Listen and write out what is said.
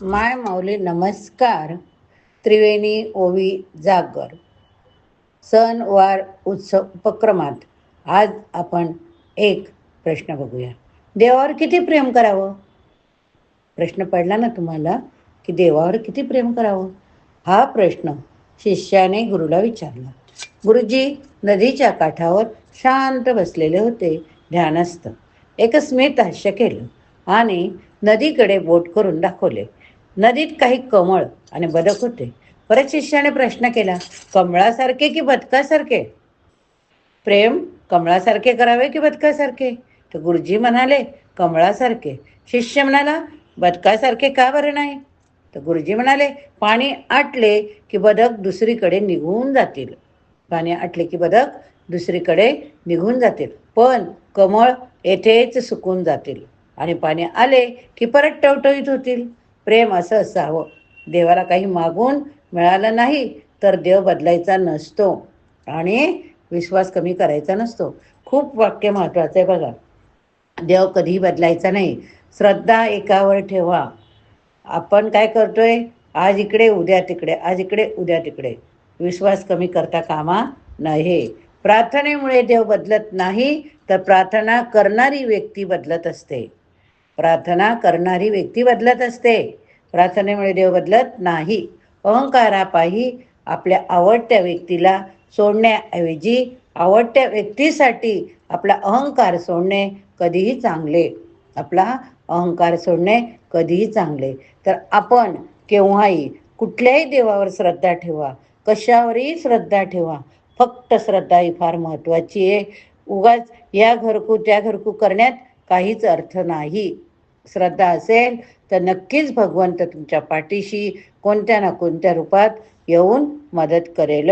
माय माऊली नमस्कार. त्रिवेणी ओवी जागर. सण वार उत्सव उपक्रमात आज आपण एक प्रश्न बघूया. देवावर किती प्रेम करावं? प्रश्न पडला ना तुम्हाला की देवावर किती प्रेम करावं? हा प्रश्न शिष्याने गुरुला विचारला. गुरुजी नदीच्या काठावर शांत बसलेले होते. ध्यानस्थ. एक स्मित हास्य केलं आणि नदीकडे बोट करून दाखवले. नदीत काही कमळ आणि बदक होते. परत शिष्याने प्रश्न केला कमळासारखे की बदकासारखे? प्रेम कमळासारखे करावे की बदकासारखे? तर गुरुजी म्हणाले कमळासारखे. शिष्य म्हणाला बदकासारखे का बरं नाही? तर गुरुजी म्हणाले पाणी आटले की बदक दुसरीकडे निघून जातील. पाणी आटले की बदक दुसरीकडे निघून जातील. पण कमळ येथेच सुकून जातील आणि पाणी आले की परत टवटवीत होतील. प्रेम असं असावं. देवाला काही मागून मिळालं नाही तर देव बदलायचा नसतो आणि विश्वास कमी करायचा नसतो. खूप वाक्य महत्त्वाचं आहे बघा. देव कधीही बदलायचा नाही. श्रद्धा एकावर ठेवा. आपण काय करतोय? आज इकडे उद्या तिकडे आज इकडे उद्या तिकडे. विश्वास कमी करता कामा नये. प्रार्थनेमुळे देव बदलत नाही तर प्रार्थना करणारी व्यक्ती बदलत असते. प्रार्थना करणारी व्यक्ती बदलत असते. प्रार्थनेमुळे देव बदलत नाही. अहंकारापायी आपल्या आवडत्या व्यक्तीला सोडण्याऐवजी आवडत्या व्यक्तीसाठी आपला अहंकार सोडणे कधीही चांगले. आपला अहंकार सोडणे कधीही चांगले. तर आपण केव्हाही कुठल्याही देवावर श्रद्धा ठेवा. कशावरही श्रद्धा ठेवा. फक्त श्रद्धा ही फार महत्त्वाची आहे. उगाच या घरकू त्या घरकू करण्यात काहीच अर्थ नाही. श्रद्धा असेल तर नक्कीच भगवंत तुमच्या पाठीशी कोणत्या ना कोणत्या रूपात येऊन मदत करेल.